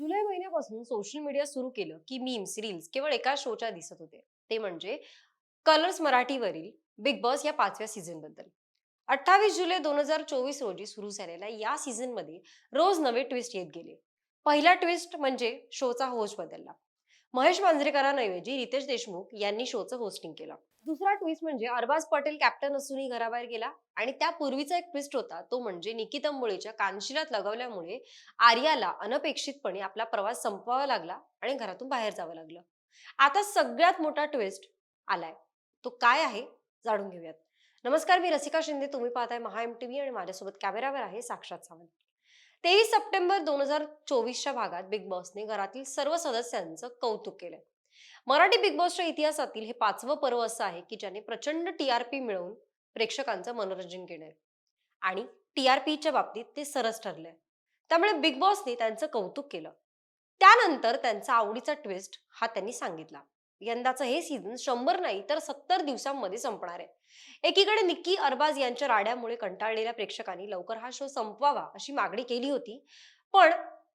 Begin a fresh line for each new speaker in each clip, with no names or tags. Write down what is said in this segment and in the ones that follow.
जुलै महिन्यापासून social media सुरू केलं की मीम्स रील्स केवळ एका शोच्या दिसत होते. ते म्हणजे कलर्स मराठीवरील बिग बॉस या पाचव्या सीझनबद्दल. अठ्ठावीस जुलै दोन हजार चोवीस रोजी सुरू झालेल्या या सीझनमध्ये रोज नवे ट्विस्ट येत गेले. पहिला ट्विस्ट म्हणजे शोचा होस्ट बदलला. महेश मांजरेकरांऐवजी रितेश देशमुख यांनी शोचं होस्टिंग केलं. दुसरा ट्विस्ट म्हणजे अरबाज पटेल कॅप्टन असूनही घराबाहेर गेला आणि त्यापूर्वीचा एक ट्विस्ट होता तो म्हणजे निकिता अंबोळीच्या कानशिलात लगावल्यामुळे आर्याला अनपेक्षितपणे आपला प्रवास संपवावा लागला आणि घरातून बाहेर जावं लागलं. आता सगळ्यात मोठा ट्विस्ट आलाय. तो काय आहे? जाणून घेऊयात. नमस्कार मी रसिका शिंदे. तुम्ही पाहताय महा एम टीव्ही आणि माझ्यासोबत कॅमेरावर आहे साक्षात सावंत. तेवीस सप्टेंबर दोन हजार चोवीसच्या भागात बिग बॉसने घरातील सर्व सदस्यांचं कौतुक केलंय. मराठी बिग बॉसच्या इतिहासातील हे पाचवं पर्व असं आहे की ज्याने प्रचंड टीआरपी मिळवून प्रेक्षकांचं मनोरंजन केलंय. आणि टी आर पीच्या बाबतीत ते सरस ठरलंय. त्यामुळे बिग बॉसने त्यांचं कौतुक केलं. त्यानंतर त्यांचा आवडीचा ट्विस्ट हा त्यांनी सांगितला. यंदाचं हे सीझन शंभर नाही तर सत्तर दिवसांमध्ये संपणार आहे. एकीकडे निक्की अरबाज यांच्या राड्यामुळे कंटाळलेल्या प्रेक्षकांनी लवकर हा शो संपवावा अशी मागणी केली होती पण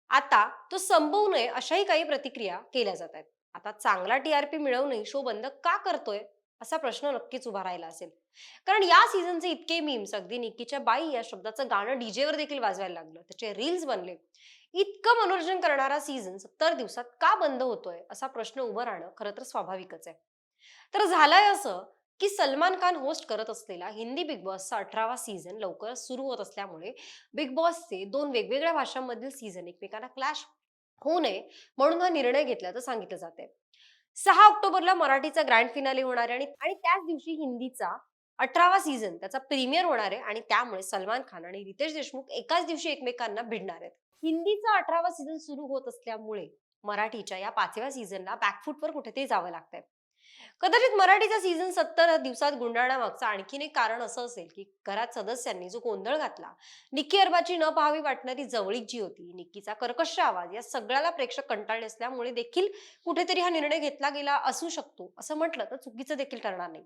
आता तो संपवू नये अशाही काही प्रतिक्रिया केल्या जात आहेत. आता चांगला टीआरपी मिळवूनही शो बंद का करतोय असा प्रश्न नक्कीच उभा राहिला असेल. कारण या सीझनचे इतके मीम्स अगदी निक्कीच्या बाई या शब्दाचं गाणं डीजेवर देखील वाजवायला लागलं. त्याचे रील्स बनले. इतकं मनोरंजन करणारा सीझन सत्तर दिवसात का बंद होतोय असा प्रश्न उभं राहणं खरं तर स्वाभाविकच आहे. तर झालंय असं की सलमान खान होस्ट करत असलेला हिंदी बिग बॉसचा अठरावा सीझन लवकर सुरू होत असल्यामुळे बिग बॉसचे दोन वेगवेगळ्या भाषांमधील सीझन एकमेकांना क्लॅश होऊ नये म्हणून हा निर्णय घेतल्याचं सांगितलं जाते सहा ऑक्टोबरला मराठीचा ग्रँड फिनाले होणार आहे आणि आणि त्याच दिवशी हिंदीचा अठरावा सीझन त्याचा प्रीमियर होणार आहे आणि त्यामुळे सलमान खान आणि रितेश देशमुख एकाच दिवशी एकमेकांना भिडणार आहेत. हिंदीचा अठरावा सीझन सुरू होत असल्यामुळे मराठीच्या या पाचव्या सीझनला बॅकफूटवर कुठेतरी जावं लागतंय. कदाचित मराठीचा सीझन सत्तर दिवसात गुंडाळण्यामागचं आणखीन एक कारण असं असेल की घरात सदस्यांनी जो गोंधळ घातला निक्की अरबाची न पाहावी वाटणारी जवळीक जी होती निक्कीचा कर्कश आवाज या सगळ्याला प्रेक्षक कंटाळले असल्यामुळे देखील कुठेतरी हा निर्णय घेतला गेला असू शकतो असं म्हटलं तर चुकीचं देखील ठरणार नाही.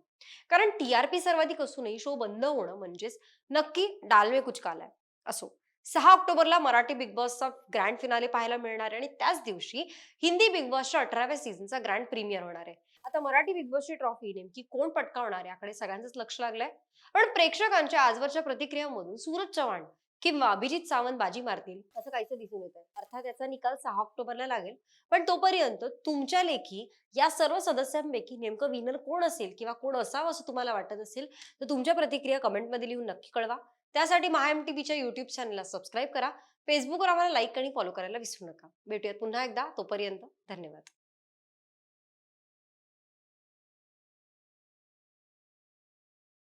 कारण टीआरपी सर्वाधिक असूनही शो बंद होणं म्हणजेच नक्की डालवे कुचकालाय असो. सहा ऑक्टोबरला मराठी बिग बॉसचा ग्रँड फिनाले पाहायला मिळणार आहे आणि त्याच दिवशी हिंदी बिग बॉसच्या अठराव्या सीझनचा ग्रँड प्रीमियर होणार आहे. आता मराठी बिग बॉसची ट्रॉफी नेमकी कोण पटकावणार याकडे सगळ्यांचंच लक्ष लागलंय. पण प्रेक्षकांच्या आजवरच्या प्रतिक्रियांमधून सूरज चव्हाण किंवा अभिजित सावंत बाजी मारतील असं काहीच दिसून येत आहे अर्थात याचा निकाल सहा ऑक्टोबरला लागेल. पण तोपर्यंत तुमच्या लेखी या सर्व सदस्यांपैकी नेमकं विनर कोण असेल किंवा कोण असावं असं तुम्हाला वाटत असेल तर तुमच्या प्रतिक्रिया कमेंटमध्ये लिहून नक्की कळवा. त्यासाठी महा एम टीव्हीच्या युट्यूब चॅनलला सबस्क्राईब करा. फेसबुकवर आम्हाला लाईक आणि फॉलो करायला विसरू नका. भेटूयात पुन्हा एकदा. तोपर्यंत धन्यवाद.